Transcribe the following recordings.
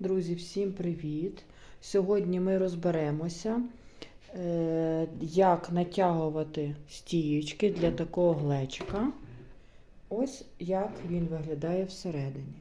Друзі, всім привіт! Сьогодні ми розберемося, е, як натягувати стіючки для такого глечика. Ось як він виглядає всередині.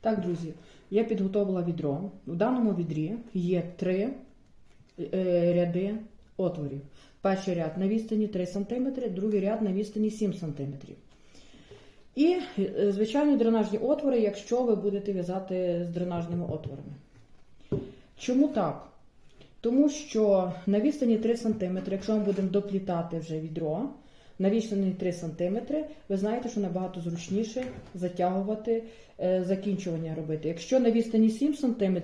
Так, друзі, я підготувала відро. В даному відрі є три е, ряди отворів. Перший ряд на відстані 3 см, другий ряд на відстані 7 см. І, е, звичайно, дренажні отвори, якщо ви будете в'язати з дренажними отворами. Чому так? Тому що на відстані 3 см, якщо ми будемо доплітати вже відро, на відстані 3 см, ви знаєте, що набагато зручніше затягувати, е, закінчування робити. Якщо на відстані 7 см,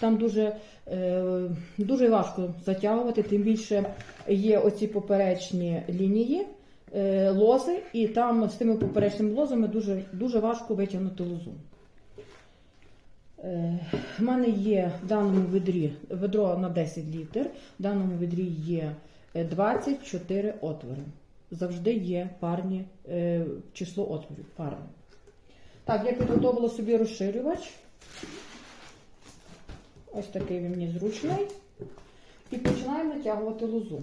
там дуже, е, дуже важко затягувати, тим більше є оці поперечні лінії лози, і там з тими поперечними лозами дуже, дуже важко витягнути лозу. Е, В мене є в даному відрі ведро на 10 літр, в даному відрі є е, 24 отвори. Завжди є парні е, число отворів. Парне. Так, я підготувала собі розширювач. Ось такий він мені зручний. І починаємо натягувати лозу.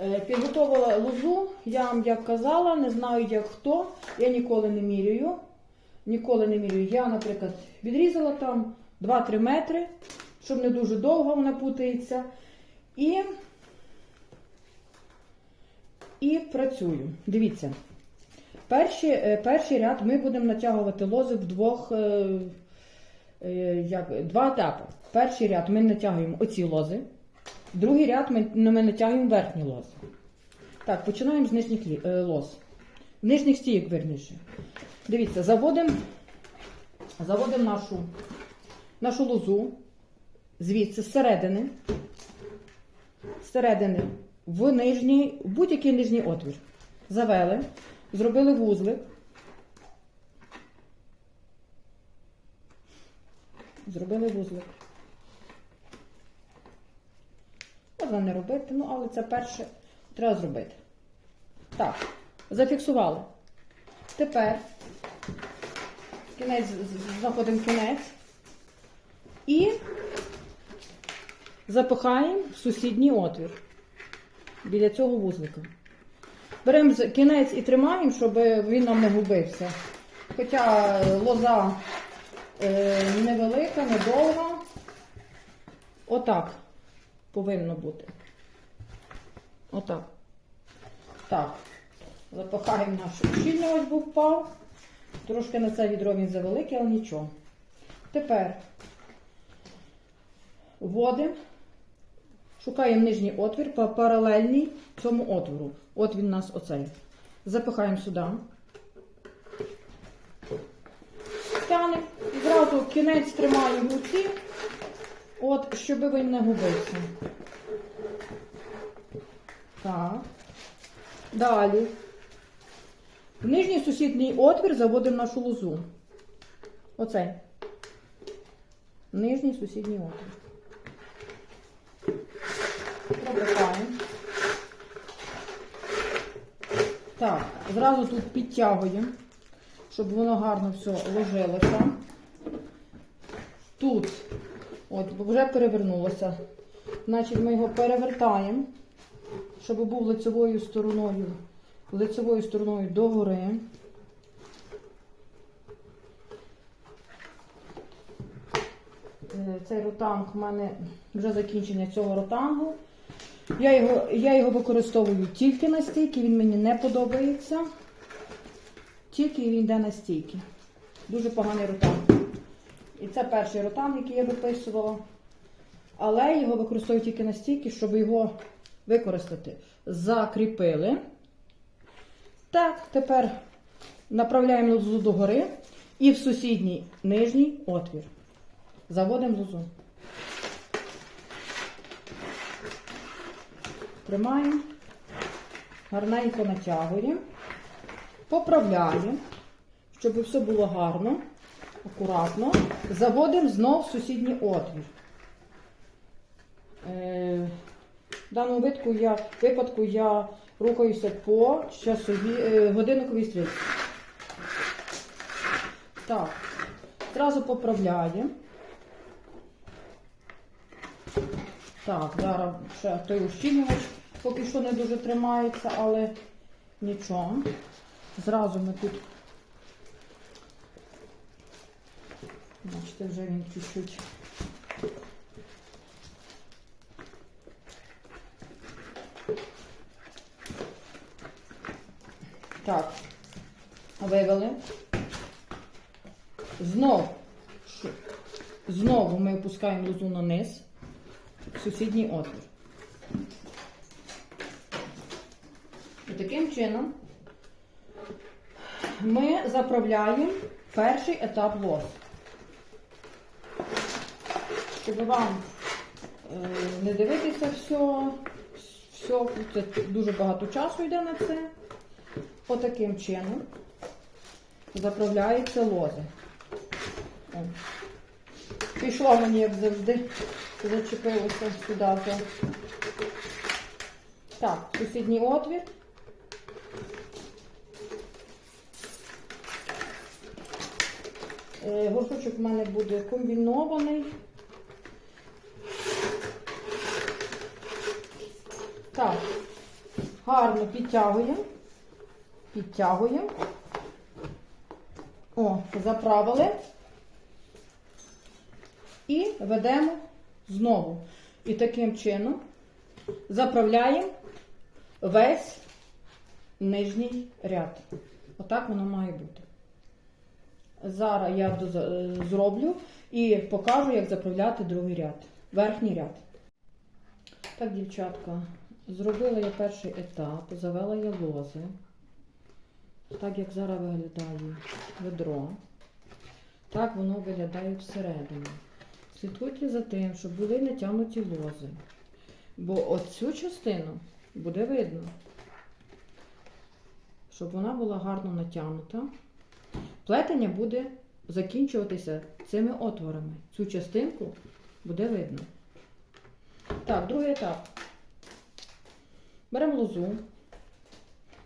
Е, Підготовила лозу, я вам як казала, не знаю як хто, я ніколи не міряю. Ніколи не міряю. Я, наприклад, відрізала там 2-3 метри, щоб не дуже довго вона путається. І, і працюю. Дивіться. Перший, е, перший ряд ми будемо натягувати лози в двох е, як, два етапи. Перший ряд ми натягуємо оці лози. Другий ряд ми, ми натягуємо верхні лози. Так, починаємо з нижніх е, лоз. Нижніх стійок, верніше. Дивіться, заводимо заводим нашу, нашу лозу звідси, зсередини, зсередини в нижній, в будь-який нижній отвір. Завели, зробили вузлик. Зробили вузлик. Можна не робити, ну але це перше треба зробити. Так, зафіксували. Тепер кінець, знаходимо кінець і запихаємо в сусідній отвір біля цього вузлика. Беремо кінець і тримаємо, щоб він нам не губився. Хоча лоза е, невелика, недовга. Отак повинно бути. Отак. Так. Запихаємо наш ось був впав. Трошки на це відро він завеликий, але нічого. Тепер вводимо, шукаємо нижній отвір па- паралельний цьому отвору. От він у нас оцей. Запихаємо сюди. Тянемо. Зразу кінець тримаємо в руці, от, щоб він не губився. Так. Далі. В нижній сусідній отвір заводимо нашу лозу. Оцей. Нижній сусідній отвір. Пробиваємо. Так, зразу тут підтягуємо, щоб воно гарно все ложилося. Тут, от, вже перевернулося. Значить, ми його перевертаємо, щоб був лицевою стороною лицевою стороною догори. Е, Цей ротанг у мене вже закінчення цього ротангу. Я його, я його використовую тільки на стійки, він мені не подобається. Тільки він йде на стійки. Дуже поганий ротанг. І це перший ротанг, який я виписувала. Але його використовую тільки на стійки, щоб його використати. Закріпили. Так, тепер направляємо лозу догори і в сусідній нижній отвір. Заводимо лозу. Тримаємо, гарненько натягуємо, поправляємо, щоб все було гарно, акуратно. Заводимо знов сусідній отвір. Е, В даному випадку я, випадку я рухаюся по часовій е, годинниковій стрілці. Так, зразу поправляємо. Так, зараз ще той ущільнювач поки що не дуже тримається, але нічого. Зразу ми тут. Бачите, вже він чуть-чуть. Так, вивели. Знов, знову ми опускаємо лозу на низ, в сусідній отвір. І таким чином ми заправляємо перший етап лоз. Щоб вам е, не дивитися все, все, це дуже багато часу йде на це. Отаким чином заправляються лози. О. Пішло мені, як завжди, зачепилося сюди. вже. Так, сусідній отвір. Е, Горшочок в мене буде комбінований. Так, гарно підтягуємо. Підтягуємо. О, заправили. І ведемо знову. І таким чином заправляємо весь нижній ряд. Отак воно має бути. Зараз я зроблю і покажу, як заправляти другий ряд, верхній ряд. Так, дівчатка, зробила я перший етап, завела я лози. Так як зараз виглядає ведро, так воно виглядає всередині. Слідкуйте за тим, щоб були натягнуті лози. Бо оцю частину буде видно, щоб вона була гарно натягнута. Плетення буде закінчуватися цими отворами. Цю частинку буде видно. Так, другий етап. Беремо лозу,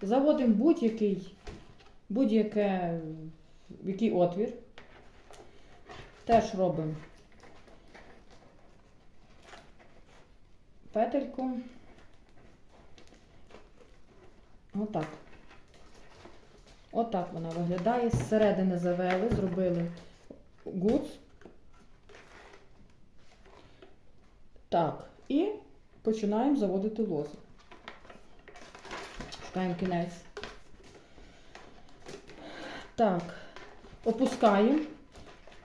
заводимо будь-який будь-яке який отвір. Теж робимо петельку. Отак. Отак вона виглядає. Зсередини завели, зробили гуц. Так, і починаємо заводити лози. Шукаємо кінець. Так, опускаємо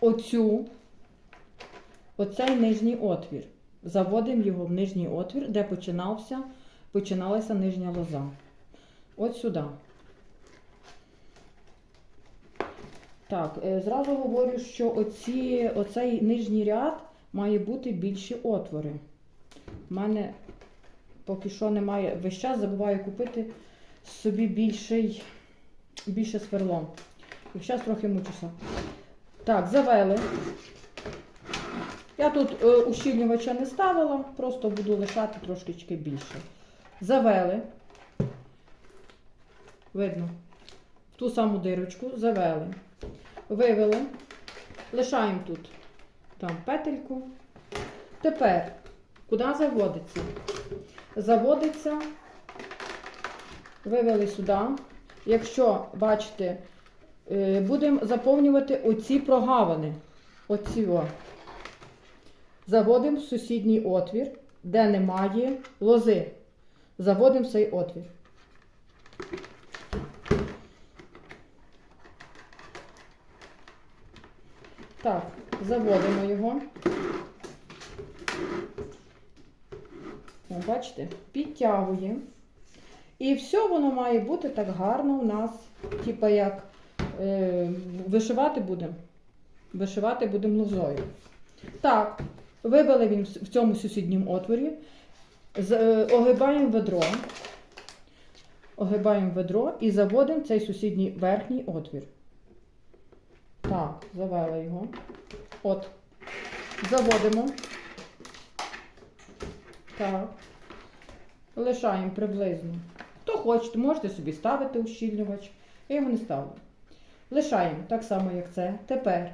оцю, оцей нижній отвір. Заводимо його в нижній отвір, де починався, починалася нижня лоза. От сюди. Так, е, зразу говорю, що оці, оцей нижній ряд має бути більші отвори. У мене поки що немає. Весь час забуваю купити собі більший, більше сверло. І зараз трохи мучуся. Так, завели. Я тут е, ущільнювача не ставила, просто буду лишати трошечки більше. Завели. Видно. В ту саму дирочку завели. Вивели. Лишаємо тут там петельку. Тепер, куди заводиться? Заводиться, вивели сюди. Якщо, бачите, е, будемо заповнювати оці прогавини. Оці о. Заводимо в сусідній отвір, де немає лози. Заводимо цей отвір. Так, заводимо його. Бачите, підтягуємо. І все воно має бути так гарно у нас, типа як е, вишивати будемо. Вишивати будемо лозою. Так, вивели він в цьому сусідньому отворі. З, е, огибаємо ведро. Огибаємо ведро і заводимо цей сусідній верхній отвір. Так, завели його. От. Заводимо. Так. Лишаємо приблизно. Хто хочете, можете собі ставити ущільнювач. Я його не ставлю. Лишаємо так само, як це. Тепер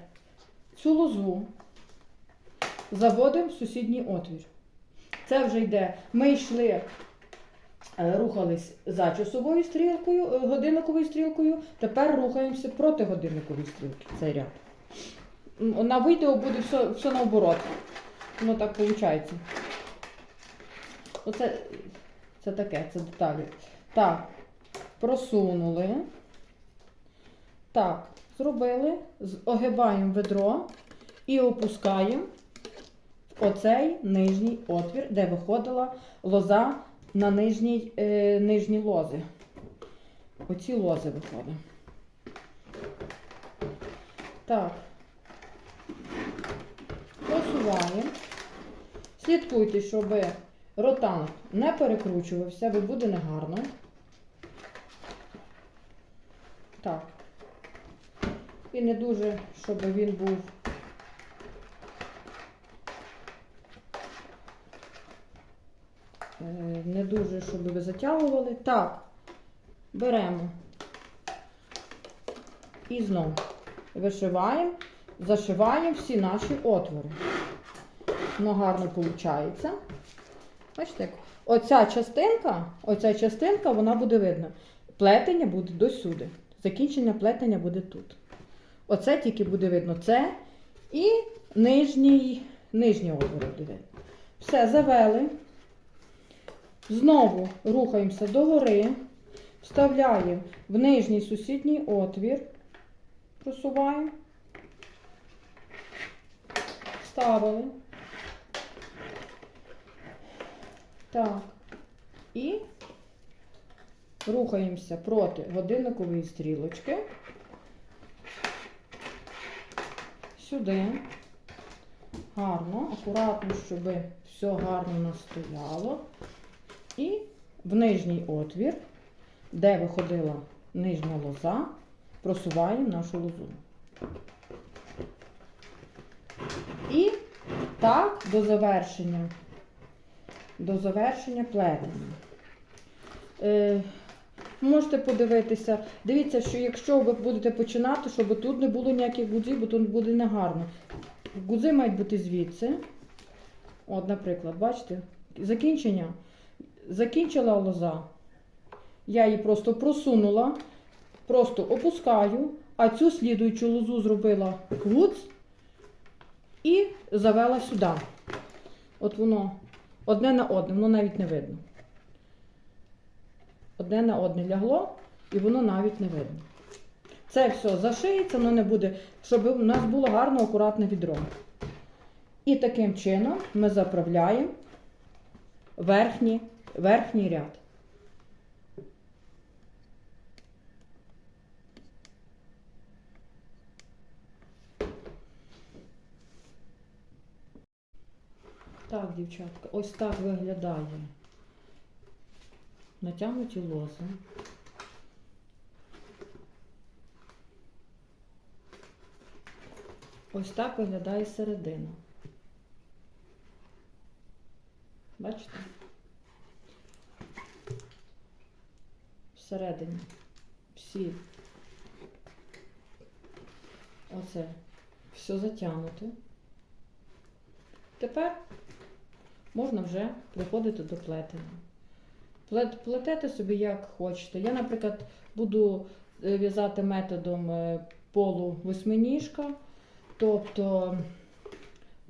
цю лозу заводимо в сусідній отвір. Це вже йде. Ми йшли, е, рухались за часовою стрілкою, е, годинниковою стрілкою. Тепер рухаємося проти годинникової стрілки. Цей ряд. На відео буде все, все наоборот. Воно так виходить. Оце це таке, це деталі. Так, просунули. Так, зробили. Огибаємо ведро і опускаємо оцей нижній отвір, де виходила лоза на нижній, е, нижні лози. Оці лози виходять. Так. Просуваємо. Слідкуйте, щоб ротанг не перекручувався, бо буде негарно. Так. І не дуже, щоб він був. е, Не дуже, щоб ви затягували. Так, беремо і знову вишиваємо, зашиваємо всі наші отвори. Воно гарно виходить. Бачите, як оця частинка, оця частинка, вона буде видно. Плетення буде досюди. Закінчення плетення буде тут. Оце тільки буде видно це і нижній, нижній отвір буде. Все, завели. Знову рухаємося догори, вставляємо в нижній сусідній отвір, просуваємо, вставили. Так. І рухаємося проти годинникової стрілочки. Сюди. Гарно, акуратно, щоб все гарно у нас стояло. І в нижній отвір, де виходила нижня лоза, просуваємо нашу лозу. І так до завершення до завершення плетення. Можете подивитися, дивіться, що якщо ви будете починати, щоб тут не було ніяких гудзів, бо тут буде негарно. Гудзи мають бути звідси. От, наприклад, бачите, закінчення. Закінчила лоза. Я її просто просунула, просто опускаю, а цю слідуючу лозу зробила гудз і завела сюди. От воно одне на одне, воно навіть не видно. Одне на одне лягло, і воно навіть не видно. Це все зашиється, воно не буде, щоб у нас було гарно, акуратне відро. І таким чином ми заправляємо верхній, верхній ряд. Так, дівчатка, ось так виглядає натягнуті лози. Ось так виглядає середина. Бачите? Всередині всі оце все затягнуте. Тепер можна вже приходити до плетення. Плет- Плетете собі як хочете. Я, наприклад, буду е, в'язати методом е, полу восьминіжка, тобто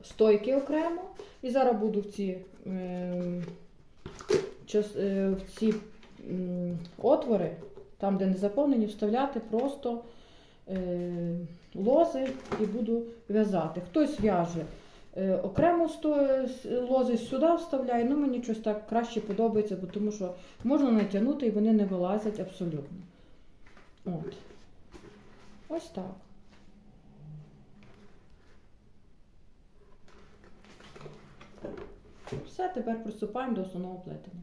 стойки окремо. І зараз буду в ці, е, час- е, в ці отвори, там, де не заповнені, вставляти просто лози і буду в'язати. Хтось в'яже окремо сто- лози сюди вставляє, ну мені щось так краще подобається, бо тому що можна натягнути і вони не вилазять абсолютно. От. Ось так. Все, тепер приступаємо до основного плетення.